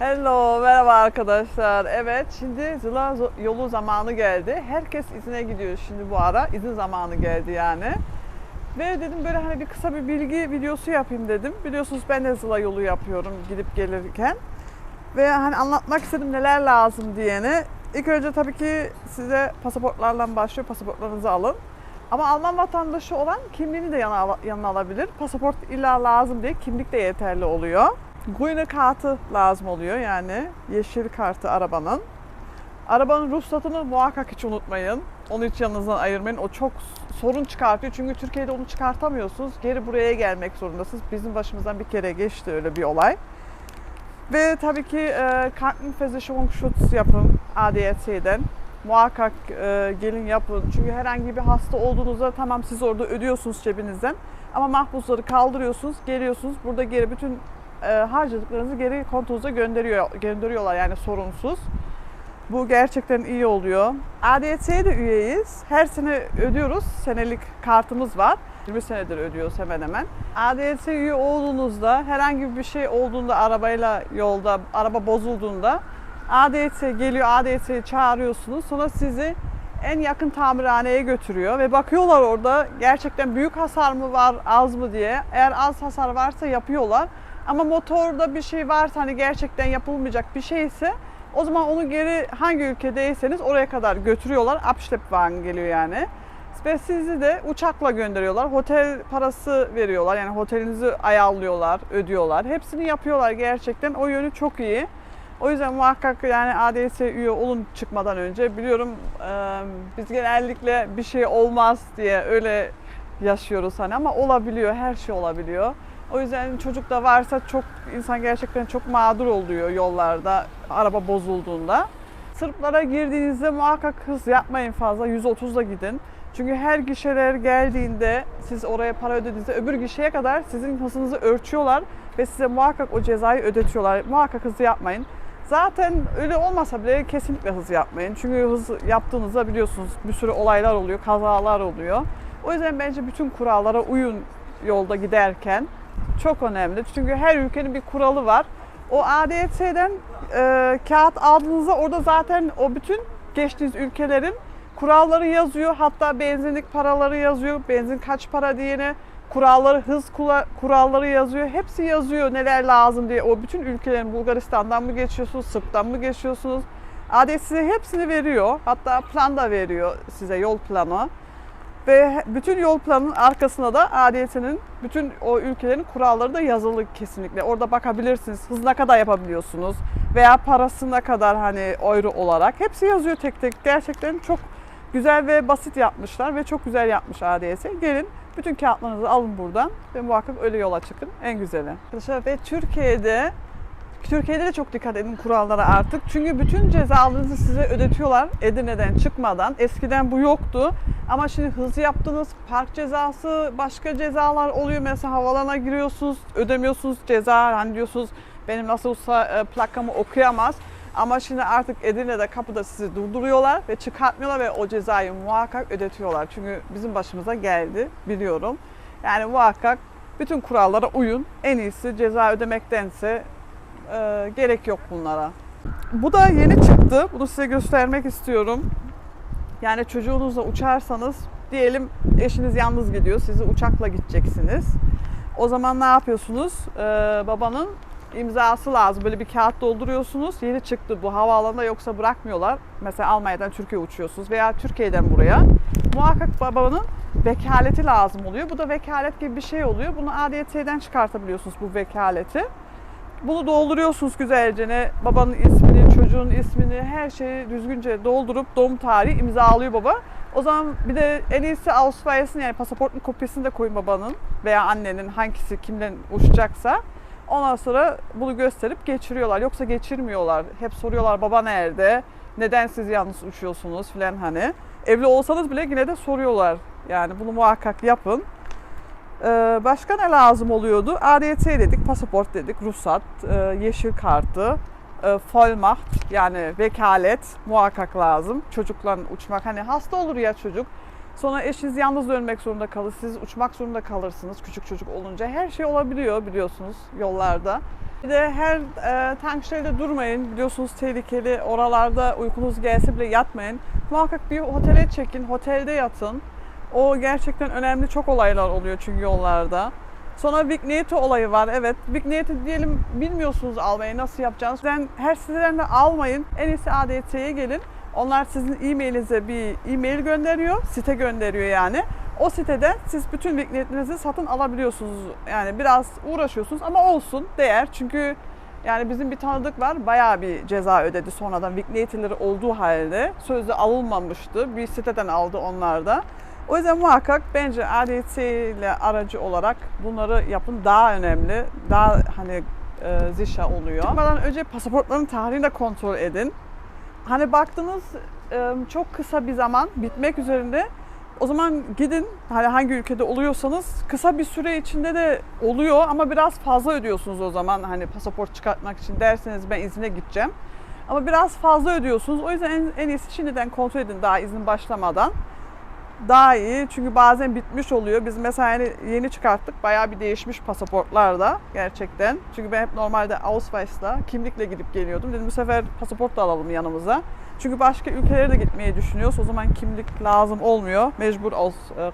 Hello, merhaba arkadaşlar. Evet, şimdi Zıla yolu zamanı geldi. Herkes izine gidiyor şimdi bu ara. İzin zamanı geldi yani. Ve dedim böyle hani bir kısa bir bilgi videosu yapayım dedim. Biliyorsunuz ben de Zıla yolu yapıyorum gidip gelirken. Ve hani anlatmak istedim neler lazım diyene. İlk önce tabii ki size pasaportlarla başlıyor. Pasaportlarınızı alın. Ama Alman vatandaşı olan kimliğini de yana, yanına alabilir. Pasaport illa lazım diye kimlik de yeterli oluyor. Grüne kartı lazım oluyor yani yeşil kartı arabanın. Arabanın ruhsatını muhakkak hiç unutmayın. Onu hiç yanınızdan ayırmayın. O çok sorun çıkartıyor. Çünkü Türkiye'de onu çıkartamıyorsunuz. Geri buraya gelmek zorundasınız. Bizim başımızdan bir kere geçti öyle bir olay. Ve tabii ki e, Krankenversicherungsschutz yapın ADAC'den. Muhakkak e, gelin yapın. Çünkü herhangi bir hasta olduğunuzda tamam siz orada ödüyorsunuz cebinizden. Ama mahpusları kaldırıyorsunuz, geliyorsunuz. Burada geri bütün e, harcadıklarınızı geri kontonuza gönderiyor, gönderiyorlar yani sorunsuz. Bu gerçekten iyi oluyor. ADC'ye de üyeyiz. Her sene ödüyoruz. Senelik kartımız var. 20 senedir ödüyoruz hemen hemen. ADC üye olduğunuzda herhangi bir şey olduğunda arabayla yolda araba bozulduğunda ADC geliyor ADC'yi çağırıyorsunuz. Sonra sizi en yakın tamirhaneye götürüyor ve bakıyorlar orada gerçekten büyük hasar mı var az mı diye. Eğer az hasar varsa yapıyorlar. Ama motorda bir şey varsa hani gerçekten yapılmayacak bir şeyse o zaman onu geri hangi ülkedeyseniz oraya kadar götürüyorlar. Abschleppwagen geliyor yani. Ve sizi de uçakla gönderiyorlar. Otel parası veriyorlar. Yani otelinizi ayarlıyorlar, ödüyorlar. Hepsini yapıyorlar gerçekten. O yönü çok iyi. O yüzden muhakkak yani ADS üye olun çıkmadan önce. Biliyorum e, biz genellikle bir şey olmaz diye öyle yaşıyoruz hani ama olabiliyor. Her şey olabiliyor. O yüzden çocuk da varsa çok insan gerçekten çok mağdur oluyor yollarda araba bozulduğunda. Sırplara girdiğinizde muhakkak hız yapmayın fazla. 130'la gidin. Çünkü her gişeler geldiğinde siz oraya para ödediğinizde öbür gişeye kadar sizin hızınızı ölçüyorlar ve size muhakkak o cezayı ödetiyorlar. Muhakkak hızlı yapmayın. Zaten öyle olmasa bile kesinlikle hız yapmayın. Çünkü hız yaptığınızda biliyorsunuz bir sürü olaylar oluyor, kazalar oluyor. O yüzden bence bütün kurallara uyun yolda giderken. Çok önemli. Çünkü her ülkenin bir kuralı var. O ADC'den e, kağıt aldığınızda orada zaten o bütün geçtiğiniz ülkelerin kuralları yazıyor. Hatta benzinlik paraları yazıyor. Benzin kaç para diyene kuralları, hız kula- kuralları yazıyor. Hepsi yazıyor neler lazım diye. O bütün ülkelerin Bulgaristan'dan mı geçiyorsunuz, Sırp'tan mı geçiyorsunuz? Adet size hepsini veriyor. Hatta plan da veriyor size yol planı. Ve bütün yol planının arkasına da ADT'nin bütün o ülkelerin kuralları da yazılı kesinlikle. Orada bakabilirsiniz. Hız ne kadar yapabiliyorsunuz veya parası ne kadar hani euro olarak. Hepsi yazıyor tek tek. Gerçekten çok güzel ve basit yapmışlar ve çok güzel yapmış ADS. Gelin bütün kağıtlarınızı alın buradan ve muhakkak öyle yola çıkın. En güzeli. Arkadaşlar ve Türkiye'de Türkiye'de de çok dikkat edin kurallara artık. Çünkü bütün cezalarınızı size ödetiyorlar Edirne'den çıkmadan. Eskiden bu yoktu. Ama şimdi hızlı yaptınız, park cezası, başka cezalar oluyor. Mesela havalana giriyorsunuz, ödemiyorsunuz ceza. Hani diyorsunuz benim nasıl olsa e, plakamı okuyamaz. Ama şimdi artık Edirne'de kapıda sizi durduruyorlar ve çıkartmıyorlar ve o cezayı muhakkak ödetiyorlar. Çünkü bizim başımıza geldi biliyorum. Yani muhakkak bütün kurallara uyun. En iyisi ceza ödemektense e, gerek yok bunlara. Bu da yeni çıktı. Bunu size göstermek istiyorum. Yani çocuğunuzla uçarsanız diyelim eşiniz yalnız gidiyor. Sizi uçakla gideceksiniz. O zaman ne yapıyorsunuz? Ee, babanın imzası lazım. Böyle bir kağıt dolduruyorsunuz. Yeni çıktı bu havaalanında yoksa bırakmıyorlar. Mesela Almanya'dan Türkiye uçuyorsunuz veya Türkiye'den buraya. Muhakkak babanın vekaleti lazım oluyor. Bu da vekalet gibi bir şey oluyor. Bunu ADT'den çıkartabiliyorsunuz bu vekaleti. Bunu dolduruyorsunuz güzelce. Ne babanın ismini, çocuğun ismini, her şeyi düzgünce doldurup doğum tarihi imzalıyor baba. O zaman bir de en iyisi Ausweis'in yani pasaportun kopyasını da koyun babanın veya annenin hangisi kimden uçacaksa. Ondan sonra bunu gösterip geçiriyorlar. Yoksa geçirmiyorlar. Hep soruyorlar baba nerede? Neden siz yalnız uçuyorsunuz filan hani. Evli olsanız bile yine de soruyorlar. Yani bunu muhakkak yapın. Ee, başka ne lazım oluyordu? ADT dedik, pasaport dedik, ruhsat, e, yeşil kartı, e, Vollmacht yani vekalet muhakkak lazım. Çocukla uçmak hani hasta olur ya çocuk. Sonra eşiniz yalnız dönmek zorunda kalır. Siz uçmak zorunda kalırsınız küçük çocuk olunca. Her şey olabiliyor biliyorsunuz yollarda. Bir de her e, tankşehirde durmayın. Biliyorsunuz tehlikeli. Oralarda uykunuz gelse bile yatmayın. Muhakkak bir otele çekin, otelde yatın. O gerçekten önemli çok olaylar oluyor çünkü yollarda. Sonra Vignette olayı var. Evet, Vignette diyelim bilmiyorsunuz almayı nasıl yapacağınızı. Sizden her siteden de almayın. En iyisi ADT'ye gelin. Onlar sizin e-mailinize bir e-mail gönderiyor, site gönderiyor yani. O siteden siz bütün Vignette'lerinizi satın alabiliyorsunuz. Yani biraz uğraşıyorsunuz ama olsun, değer. Çünkü yani bizim bir tanıdık var, bayağı bir ceza ödedi sonradan Vignette'leri olduğu halde. Sözde alınmamıştı, bir siteden aldı onlar da. O yüzden muhakkak bence ADT ile aracı olarak bunları yapın daha önemli. Daha hani e, zişa oluyor. Çıkmadan önce pasaportların tarihini de kontrol edin. Hani baktınız e, çok kısa bir zaman bitmek üzerinde o zaman gidin hani hangi ülkede oluyorsanız kısa bir süre içinde de oluyor ama biraz fazla ödüyorsunuz o zaman hani pasaport çıkartmak için derseniz ben izine gideceğim. Ama biraz fazla ödüyorsunuz. O yüzden en, en iyisi şimdiden kontrol edin daha izin başlamadan daha iyi. Çünkü bazen bitmiş oluyor. Biz mesela yani yeni çıkarttık. Bayağı bir değişmiş pasaportlarda gerçekten. Çünkü ben hep normalde Ausweis'la, kimlikle gidip geliyordum. Dedim bu sefer pasaport da alalım yanımıza. Çünkü başka ülkelere de gitmeyi düşünüyoruz. O zaman kimlik lazım olmuyor. Mecbur e,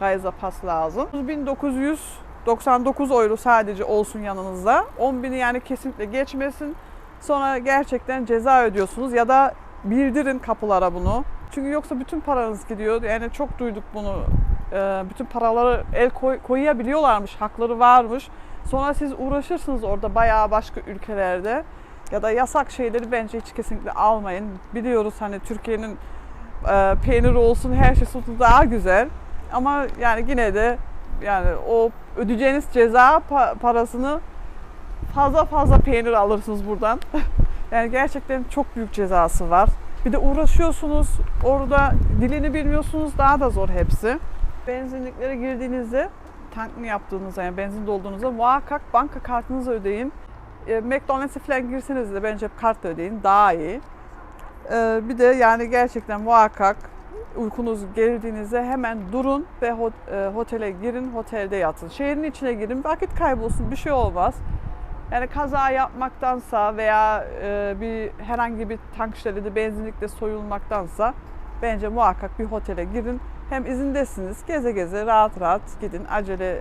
Reisepass lazım. 1999 euro sadece olsun yanınızda. 10 bini yani kesinlikle geçmesin. Sonra gerçekten ceza ödüyorsunuz ya da bildirin kapılara bunu. Çünkü yoksa bütün paranız gidiyor. Yani çok duyduk bunu. Ee, bütün paraları el koy, koyabiliyorlarmış, hakları varmış. Sonra siz uğraşırsınız orada bayağı başka ülkelerde. Ya da yasak şeyleri bence hiç kesinlikle almayın. Biliyoruz hani Türkiye'nin e, peyniri olsun her şey sütü daha güzel. Ama yani yine de yani o ödeyeceğiniz ceza pa- parasını fazla fazla peynir alırsınız buradan. yani gerçekten çok büyük cezası var. Bir de uğraşıyorsunuz, orada dilini bilmiyorsunuz, daha da zor hepsi. Benzinliklere girdiğinizde, tank mı yaptığınızda, yani benzin dolduğunuzda muhakkak banka kartınızı ödeyin. E, McDonald's'a falan girseniz de bence kartla ödeyin, daha iyi. E, bir de yani gerçekten muhakkak uykunuz geldiğinizde hemen durun ve hot- e, otele girin, otelde yatın. Şehrin içine girin, vakit kaybolsun, bir şey olmaz. Yani kaza yapmaktansa veya e, bir herhangi bir tank şeridi benzinlikte soyulmaktansa bence muhakkak bir otele girin. Hem izindesiniz, geze geze rahat rahat gidin. Acele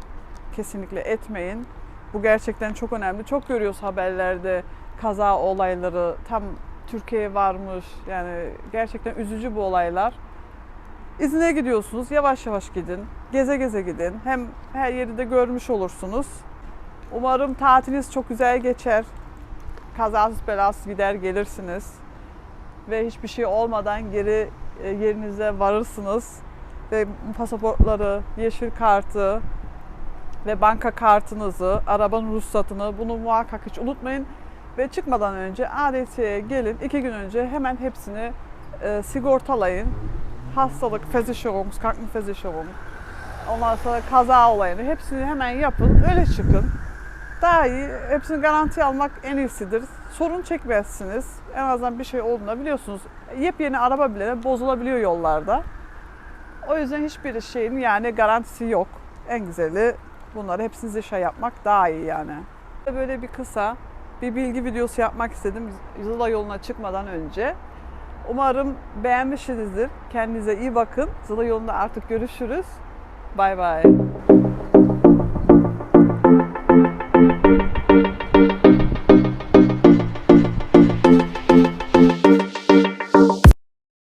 kesinlikle etmeyin. Bu gerçekten çok önemli. Çok görüyoruz haberlerde kaza olayları. Tam Türkiye'ye varmış. Yani gerçekten üzücü bu olaylar. İzine gidiyorsunuz. Yavaş yavaş gidin. Geze geze gidin. Hem her yeri de görmüş olursunuz. Umarım tatiliniz çok güzel geçer. Kazasız belasız gider gelirsiniz. Ve hiçbir şey olmadan geri e, yerinize varırsınız. Ve pasaportları, yeşil kartı ve banka kartınızı, arabanın ruhsatını bunu muhakkak hiç unutmayın. Ve çıkmadan önce ADT'ye gelin. iki gün önce hemen hepsini e, sigortalayın. Hastalık, Versicherung, Krankenversicherung, ondan sonra kaza olayını hepsini hemen yapın. Öyle çıkın daha iyi. Hepsini garanti almak en iyisidir. Sorun çekmezsiniz. En azından bir şey olduğunda biliyorsunuz. Yepyeni araba bile bozulabiliyor yollarda. O yüzden hiçbir şeyin yani garantisi yok. En güzeli bunları hepsinize şey yapmak daha iyi yani. Böyle bir kısa bir bilgi videosu yapmak istedim Zıla yoluna çıkmadan önce. Umarım beğenmişsinizdir. Kendinize iyi bakın. Zıla yolunda artık görüşürüz. Bay bay.